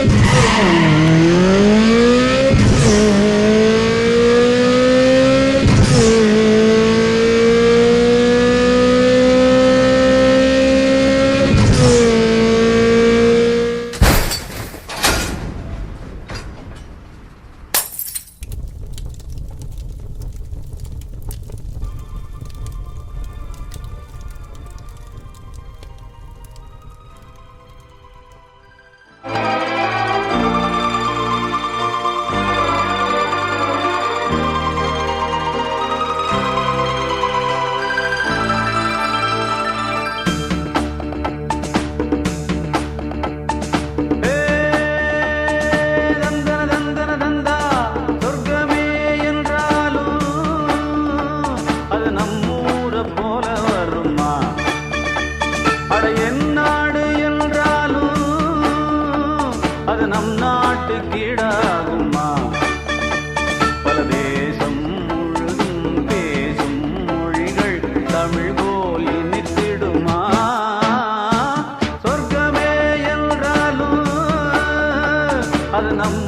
Amen. năm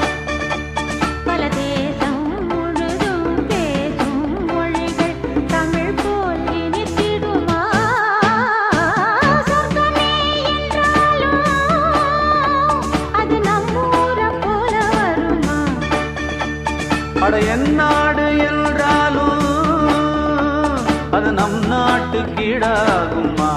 அது நம் நாட்டு கீழாகுமா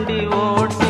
வண்டி ஓட்டி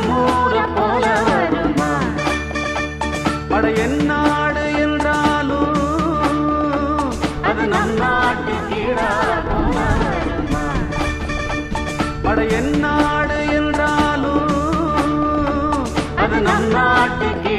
Thank you.